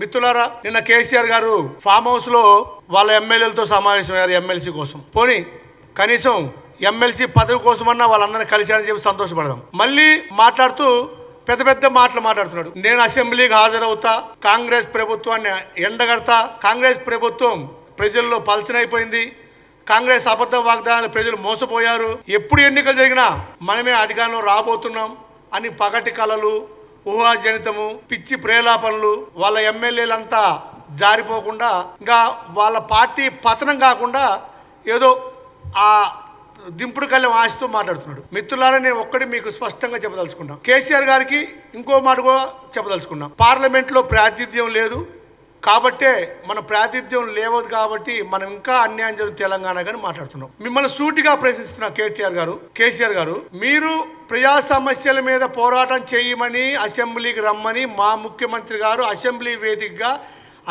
మిత్రులారా నిన్న కేసీఆర్ గారు ఫామ్ హౌస్లో వాళ్ళ ఎమ్మెల్యేలతో సమావేశమయ్యారు ఎమ్మెల్సీ కోసం. పోనీ కనీసం ఎమ్మెల్సీ పదవి కోసమన్నా వాళ్ళందరినీ కలిశారని చెప్పి సంతోషపడదాం. మళ్ళీ మాట్లాడుతూ పెద్ద పెద్ద మాటలు మాట్లాడుతున్నాడు. నేను అసెంబ్లీకి హాజరవుతా కాంగ్రెస్ ప్రభుత్వాన్ని ఎండగడతా కాంగ్రెస్ ప్రభుత్వం ప్రజల్లో పలచనైపోయింది కాంగ్రెస్ అబద్ధ వాగ్దానాలు ప్రజలు మోసపోయారు ఎప్పుడు ఎన్నికలు జరిగినా మనమే అధికారంలో రాబోతున్నాం అని పగటి కళలు ఊహాజనితము పిచ్చి ప్రేలాపనలు వాళ్ళ ఎమ్మెల్యేలంతా జారిపోకుండా ఇంకా వాళ్ళ పార్టీ పతనం కాకుండా ఏదో ఆ దింపుడు కళ్ళెం ఆశతో మాట్లాడుతున్నాడు. మిత్రులారా నేను ఒక్కటి మీకు స్పష్టంగా చెప్పదలుచుకున్నాం. కేసీఆర్ గారికి ఇంకో మాట కూడా చెప్పదలుచుకున్నాం. పార్లమెంట్లో ప్రాతినిధ్యం లేదు. కాబట్టే మన ప్రాతిథ్యం లేవదు కాబట్టి మనం ఇంకా అన్యాయం జరుగుతుంది తెలంగాణ కానీ మాట్లాడుతున్నాం. మిమ్మల్ని సూటిగా ప్రశ్నిస్తున్న కేటీఆర్ గారు కేసీఆర్ గారు మీరు ప్రజా సమస్యల మీద పోరాటం చేయమని అసెంబ్లీకి రమ్మని మా ముఖ్యమంత్రి గారు అసెంబ్లీ వేదికగా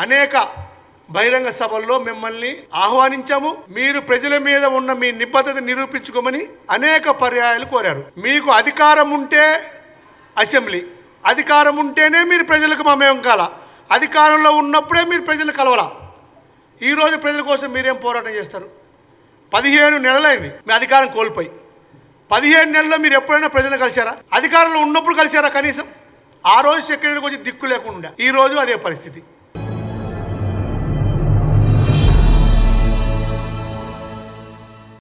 అనేక బహిరంగ సభల్లో మిమ్మల్ని ఆహ్వానించాము. మీరు ప్రజల మీద ఉన్న మీ నిబద్ధత నిరూపించుకోమని అనేక పర్యాయాలు కోరారు. మీకు అధికారం ఉంటే అసెంబ్లీ అధికారం ఉంటేనే మీరు ప్రజలకు మమేం కాల. అధికారంలో ఉన్నప్పుడే మీరు ప్రజలు కలవాలా. ఈరోజు ప్రజల కోసం మీరేం పోరాటం చేస్తారు? పదిహేను నెలలైంది మీ అధికారం కోల్పోయి. పదిహేను నెలల్లో మీరు ఎప్పుడైనా ప్రజలను కలిశారా? అధికారంలో ఉన్నప్పుడు కలిశారా కనీసం? ఆ రోజు సెక్రటరీకి వచ్చి దిక్కు లేకుండా ఈరోజు ఈ రోజు అదే పరిస్థితి.